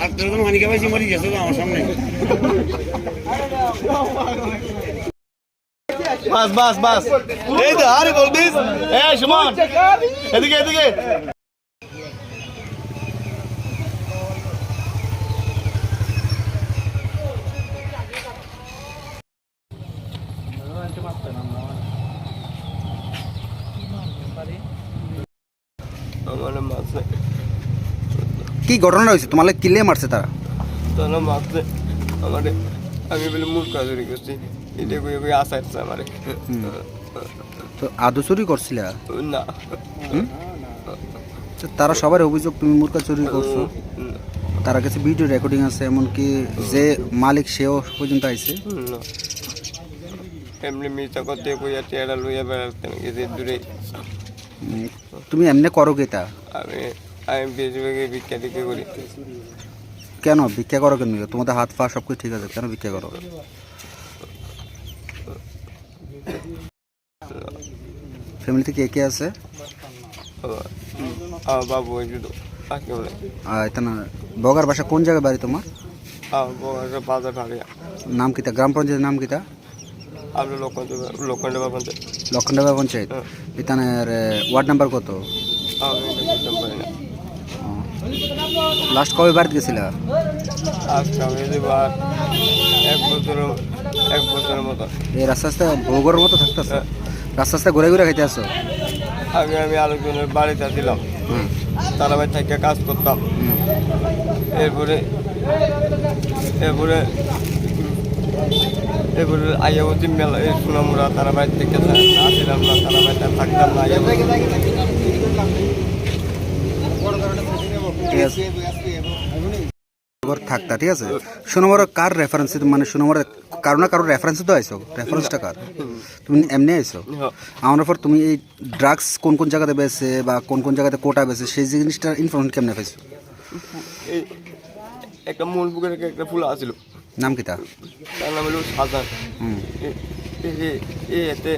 আর তোর তো মানিকা ভাই মরি গেছে আমার সামনে। বাস বাস বাস। এই তো আরে বলবিস এই, সুমন। এদিকে এদিকে আমার মাসে কি ঘটনা হয়েছে? তোমার কিলে মারছে তারা? তারা মাসে আমার আমি বলে মূল কাজ করছি। এটা কই কই আশা আছে আমার তো আদৌ চুরি করছিলা? না। তারা সবার অভিযোগ তুমি মূর্খা চুরি করছ। তার কাছে ভিডিও রেকর্ডিং আছে এমনকি যে মালিক সেও পর্যন্ত আইছে। এমনি মিথ্যা করতে কইয়া টেরা লইয়া বেড়াতেন গেছে দূরে। তুমি এমনি করো কে তা? আমি আমি বেশিরভাগই ভিক্ষা টিক্ষা করি। কেন? ভিক্ষা করো কেন? তোমাদের হাত পা সব কিছু ঠিক আছে কেন ভিক্ষা করো? ফ্যামিলিতে কে কে আছে? বাবু তাকে বলে না বগার বাসা কোন জায়গায় বাড়ি তোমার? বাজার নাম কিতা? গ্রাম পঞ্চায়েতের নাম কিতা? আপনি লক্ষণ পঞ্চায়েত। লক্ষণডাবা পঞ্চায়েত। ইতানের ওয়ার্ড নাম্বার কত আমি এটা করতে পারি না লাস্ট কবে বাড়িতে গেছিলা? বা এক বছরের এক বছরের মতো। এই রাস্তা রাস্তা ভোগরের মতো থাকতেছ? রাস্তা রাস্তা ঘুরে ঘুরে খাইতে আসো? আগে আমি আলোচনার বাড়িতে ছিলাম। তারা বাড়ি থেকে কাজ করতাম। এরপরে এরপরে এরপরে আইয়াবতী মেলা এই সোনামুড়া তারা বাড়ি থেকে আসছিলাম না তারা বাড়িতে থাকতাম না আইয়াবতী ঠিক আছে। থাকতা ঠিক আছে? সোনামর কার রেফারেন্স মানে সোনামর কারও না কারও রেফারেন্স তো আইসো রেফারেন্সটা কার? তুমি এমনি আইসো। আমার পর তুমি এই ড্রাগস কোন কোন জায়গাতে বেছে বা কোন কোন জায়গাতে কোটা বেছে সেই জিনিসটার ইনফরমেশন কেমনে পাইছো? এই একটা মূল বুকের একটা ফুল আসছিল নাম কি তা? তার নাম হলো সাজান। এই এতে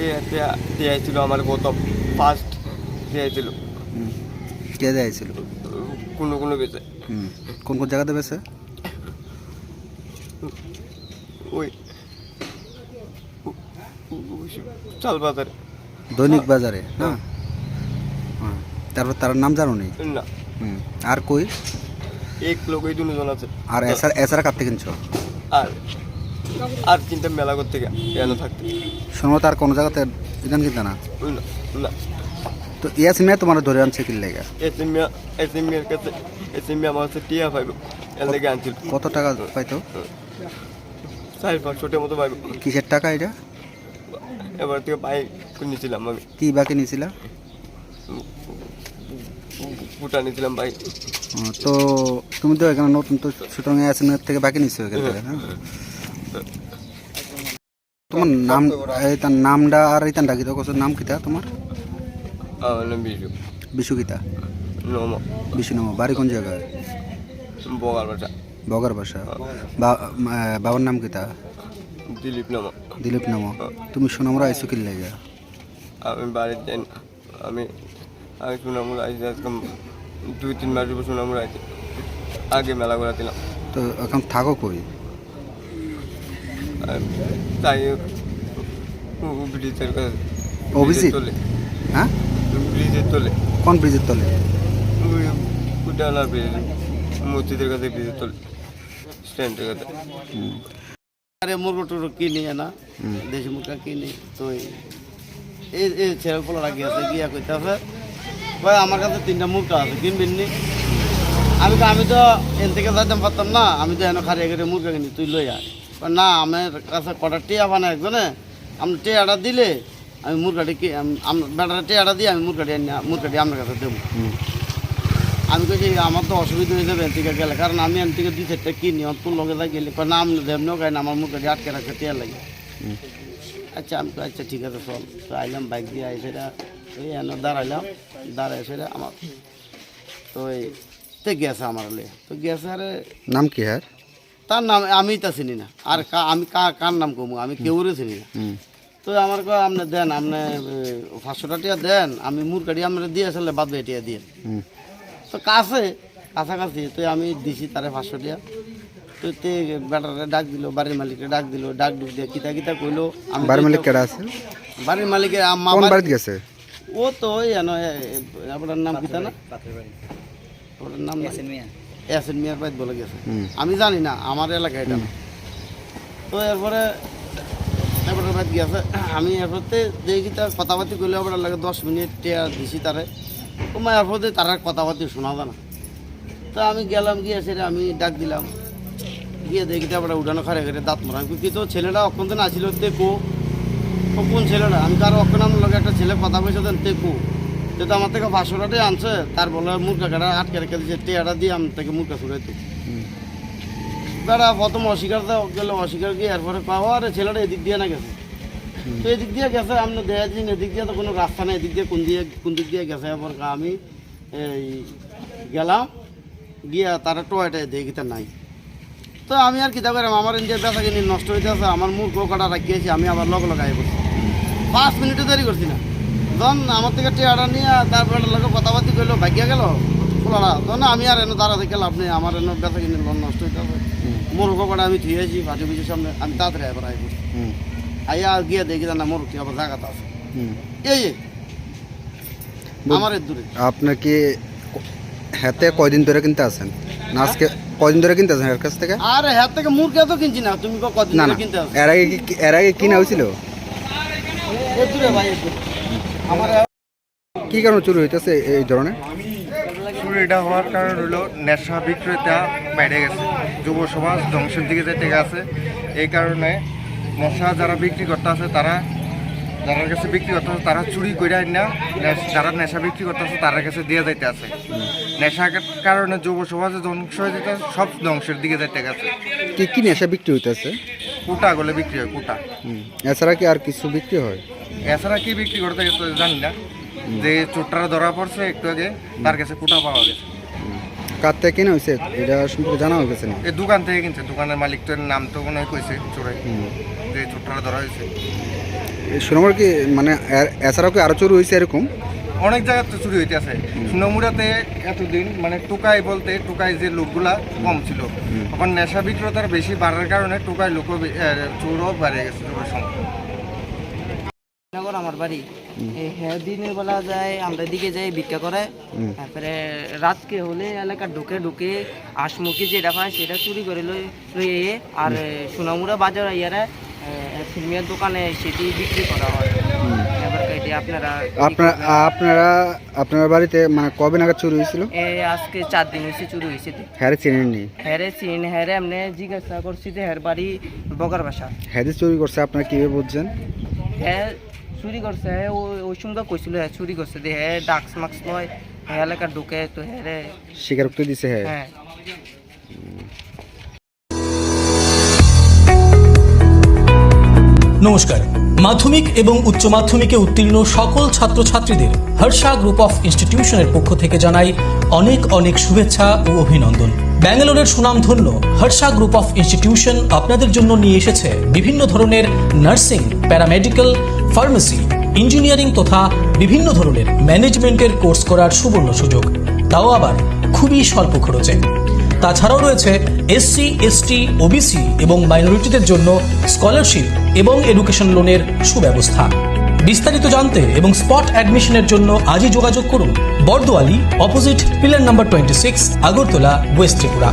এই এতে দিয়েছিল আমার প্রথম ফার্স্ট দিয়েছিল হুম। কে দিয়েছিল কোনো কোনো বেঁচে। কোন কোন জায়গাতে বেছে ওই চাল বাজারে দৈনিক বাজারে না? হ্যাঁ। তারপর তার নাম জানো নি। না আর কই? এক লোক এই দুজন আছে। আর এছাড়া এছাড়া কাটতে কিনছো? আর আর চিন্তা মেলা করতে কেন থাকতে। শোনো তার কোনো জায়গাতে ইদান কিনতে না না। তো ইয়াস মেয়ে তোমার ধরে আনছে কি লেগে? এসে মিয়া মিয়ার কাছে এসে মিয়া আমার কাছে টিয়া পাইব এর লেগে আনছিল। কত টাকা পাইতো? সাড়ে পাঁচশোটার মতো পাইব। কিসের টাকা এটা? এবার থেকে বাইক নিয়েছিলাম আমি। কি বাকি নিয়েছিল ফুটা নিয়েছিলাম বাইক তো তুমি তো এখানে নতুন তো সুতরাং ইয়াস মেয়ের থেকে বাকি নিচ্ছো এখান থেকে হ্যাঁ তোমার নাম এই তার নামটা আর এই তার ডাকিত কত নাম কিতা তোমার? আমার নাম বিজু বিশু। কিতা নম। বিশু নাম। বাড়ি কোন জায়গায়? বগাল বাটা বগার বাসা। আহ, বাবার নাম কিতা দিলীপ নম। দিলীপ নাম। তুমি সোনামরা আইসো কি লেগে আমি বাড়িতে। আমি আমি সুনামুর আইসি আজকে দুই তিন মাস উপর সুনামুর আইসি আগে মেলা করে দিলাম তো এখন থাকো কই? তাই ব্রিজের কাছে। অভিজিৎ? হ্যাঁ? ব্রিজের তোলে। কোন ব্রিজের তলে? ওই কুটালা ব্রিজ মসজিদের কাছে ব্রিজের তোলে স্ট্যান্ডের কাছে। আরে মুরগো টুরগো কিনি না? দেশি মুরগা কিনি তো এই- এই ছেলে পোলারা গিয়েছে গিয়া কইতেছে ভাই আমার কাছে তিনটা মুরগা আছে কিনবেন নি? আমি তো আমি তো এন থেকে যাইতাম পারতাম না আমি তো এনে খারিয়ে করে মুরগা কিনি তুই লই আয়। না আমার কাছে কটা টিয়া বানা একজনে আপনি টিয়াটা দিলে আমি মুরগাটি কি বেটার টিয়াটা দিয়ে আমি মুরগাটি মুরগাটি আপনার কাছে দেবো। আমি কইছি আমার তো অসুবিধা হয়ে যাবে এন গেলে কারণ আমি এন থেকে দুই চারটা কিনি অত লগে যা গেলে। কয় না আমি দেবনো গাই না আমার মুখে আটকে রাখতে টিয়া লাগে। আচ্ছা আমি আচ্ছা ঠিক আছে চল। তো আইলাম বাইক দিয়ে আই সেটা এই এনে দাঁড়াইলাম দাঁড়াই সেটা আমার তো এই তে গেছে আমার লে তো গেছে আরে নাম কি হ্যাঁ তার নাম আমি তা চিনি না। আর আমি কার নাম কমু? আমি কেউরে চিনি না। তো আমার কয় আপনি দেন আপনি পাঁচশো টাকা দেন আমি মুরগাটি আপনার দিয়ে আসলে বাদ টিয়া দিয়ে। তো কাছে কাছাকাছি তো আমি দিছি তারে পাঁচশো টাকা তো তে বেটারে ডাক দিল বাড়ির মালিককে ডাক দিল ডাক ডুক দিয়ে কিতা কিতা কইলো আমি বাড়ির মালিক কেডা আছে? বাড়ির মালিকের আম্মা কোন বাড়িতে গেছে? ও তো ওই জানো আপনার নাম কিতা না? ওটার নাম এসেন মিয়ার বাইত বলে গেছে। আমি জানি না আমার এলাকায় এটা। তো এরপরে বাইত গিয়েছে। আমি এরপরে দেখি তার কথাবার্তি করলে আবার লাগে দশ মিনিট দিছি তারে। তোমার এরপরে তার কথাবার্তি শোনা যায় না। তো আমি গেলাম গিয়ে সেটা আমি ডাক দিলাম। গিয়ে দেখি তারপরে উঠানো খারে খারে দাঁত মারা আমি কিন্তু ছেলেটা অক্ষণ দিন আসিল দেখো কোন ছেলেটা? আমি তার অক্ষণ আমার লগে একটা ছেলে কথা বলছে দেন দেখো সে তো আমার থেকে টাকাই আনছে। তার বলে মুরগা কাটা আটকে রেখে দিয়েছে টেয়াটা দিয়ে আমি থেকে মুরগা ছুড়ে তো বেড়া প্রথম অস্বীকার গেলে অস্বীকার গিয়ে এরপরে পাওয়া আর ছেলেটা এদিক দিয়ে না গেছে। তো এদিক দিয়ে গেছে আমি দেখা দিন এদিক দিয়ে তো কোনো রাস্তা নেই এদিক দিয়ে কোন দিয়ে কোন দিক দিয়ে গেছে? এবার আমি এই গেলাম গিয়া তারা টয়টা দেখি তা নাই। তো আমি আর কিতা করাম আমার ইন্ডিয়া বেচা কিনি নষ্ট হইতে আছে আমার মুখ কাটা রাখিয়েছি আমি আবার লগ লগাই বসছি পাঁচ মিনিটও দেরি করছি না। তখন আমার থেকে টিয়াটা নিয়ে তারপরে লোকে কথাবার্তি করল ভাগ্যা গেল? খোলারা তখন আমি আর এনে দাঁড়া দেখে লাভ নেই আমার এনে বেচা কিনে লোন নষ্ট হইতে হবে মোর কটা আমি ধুয়েছি ভাজি ভুজির সামনে আমি তাড়াতাড়ি এবার আই আইয়া গিয়ে দেখি না মোর কি আবার জায়গাতে আছে। এই আমার দূরে। আপনার কি হাতে কয়দিন ধরে কিনতে আছেন না আজকে কয়দিন ধরে কিনতে আছেন এর কাছ থেকে? আর হ্যাঁ থেকে মুরগি তো কিনছি না তুমি কো কদিন ধরে কিনতে আসো? এর আগে কি- এর আগে কিনা হয়েছিল? এর দূরে ভাই আমার কি কারণে চুরি হইতেছে এই ধরনের? চুরিটা হওয়ার কারণ হলো নেশা বিক্রেতা বেড়ে গেছে। যুব সমাজ ধ্বংসের দিকে যেতে গেছে। এই কারণে নেশা যারা বিক্রি করতে আছে তারা যারা কাছে বিক্রি করতে আছে তারা চুরি করে না যারা নেশা বিক্রি করতে আছে তার কাছে দিয়ে যাইতে আছে। নেশার কারণে যুব সমাজে ধ্বংস হয়ে যেতে সব ধ্বংসের দিকে যাইতে গেছে। কি কি নেশা বিক্রি হইতেছে কুটা গুলো বিক্রি হয় কুটা। এছাড়া কি আর কিছু বিক্রি হয়? এছাড়া কি বিক্রি করতে গেছে জানি না। যে চোরটারা ধরা পড়ছে একটু আগে তার কাছে কুটা পাওয়া গেছে। কার থেকে কেনা হয়েছে এটা সম্পর্কে জানা হয়ে গেছে না? এই দোকান থেকে কিনছে। দোকানের মালিক তো নাম তো মনে হয় কইছে চোরাই যে চোরটারা ধরা হয়েছে। সোনামার কি মানে এছাড়াও কি আরও চুরি হয়েছে এরকম? অনেক জায়গাতে চুরি হইতে আছে সুনামুড়াতে এতদিন মানে টোকাই বলতে টোকাই যে লোকগুলা কম ছিল এখন নেশা বিক্রেতার বেশি বাড়ার কারণে টোকাই লোক চোরও বেড়ে গেছে চোরের সংখ্যা। নগর আমার বাড়ি। হ্যাঁ দিনের বেলা যায় আমরা দিকে যাই ভিক্ষা করে। তারপরে রাতকে হলে এলাকা ঢুকে ঢুকে আসমুখী যেটা পায় সেটা চুরি করে লই লই আর সোনামুড়া বাজার ইয়ারা সিলমিয়ার দোকানে সেটি বিক্রি করা হয়। এবার আপনারা আপনার আপনারা আপনার বাড়িতে মানে কবে নাগাদ চুরি হয়েছিল? আজকে চার দিন হয়েছে চুরি হয়েছে হ্যারে চেনেননি? হ্যারে চিন হ্যারে এমনি জিজ্ঞাসা করছি যে হ্যার বাড়ি বগার বাসা। হ্যারে চুরি করছে আপনারা কীভাবে বুঝছেন? হ্যাঁ চুরি করছে হ্যাঁ ও- ওই সঙ্গে কইছিল হ্যাঁ চুরি করছে দিয়ে হ্যাঁ ডাক্স মাক্স লয় হ্যাঁ এলাকা ঢুকে তো হ্যাঁ রে স্বীকারোক্তি দিছে হ্যাঁ হ্যাঁ নমস্কার মাধ্যমিক এবং উচ্চ মাধ্যমিকে উত্তীর্ণ সকল ছাত্রছাত্রীদের হর্ষা গ্রুপ অফ ইনস্টিটিউশনের পক্ষ থেকে জানাই অনেক অনেক শুভেচ্ছা ও অভিনন্দন। ব্যাঙ্গালোরের সুনামধন্য হর্ষা গ্রুপ অফ ইনস্টিটিউশন আপনাদের জন্য নিয়ে এসেছে বিভিন্ন ধরনের নার্সিং প্যারামেডিক্যাল ফার্মেসি, ইঞ্জিনিয়ারিং তথা বিভিন্ন ধরনের ম্যানেজমেন্টের কোর্স করার সুবর্ণ সুযোগ। তাও আবার খুবই স্বল্প খরচে। তাছাড়াও রয়েছে এসসি এসটি ওবিসি এবং মাইনরিটিদের জন্য স্কলারশিপ এবং এডুকেশন লোনের সুব্যবস্থা। বিস্তারিত জানতে এবং স্পট অ্যাডমিশনের জন্য আজই যোগাযোগ করুন Bardowali, opposite pillar number twenty six, Agartala, west Tripura.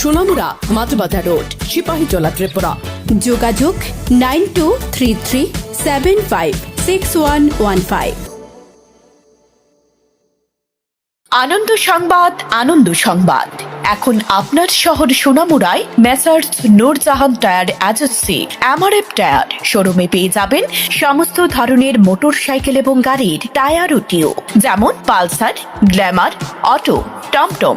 Sonamura Matbadha road, Sepahijala, Tripura. যোগাযোগ nine two three three seven five six one one five. আনন্দ সংবাদ আনন্দ সংবাদ। এখন আপনার শহর সোনামুড়ায় messrs Nurjahan tyre agency MRF tyre. শোরুমে পেয়ে যাবেন সমস্ত ধরনের মোটর সাইকেল এবং গাড়ির টায়ার ও টিউব যেমন পালসার, গ্ল্যামার, অটো, টমটম।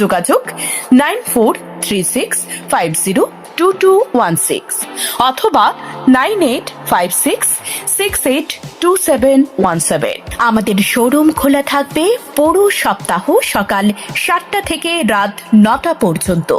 যোগাযোগ nine four three six five zero two two one six অথবা nine eight five six six eight two seven one seven. আমাদের শোরুম খোলা থাকবে পুরো সপ্তাহ সকাল সাতটা থেকে রাত নটা পর্যন্ত।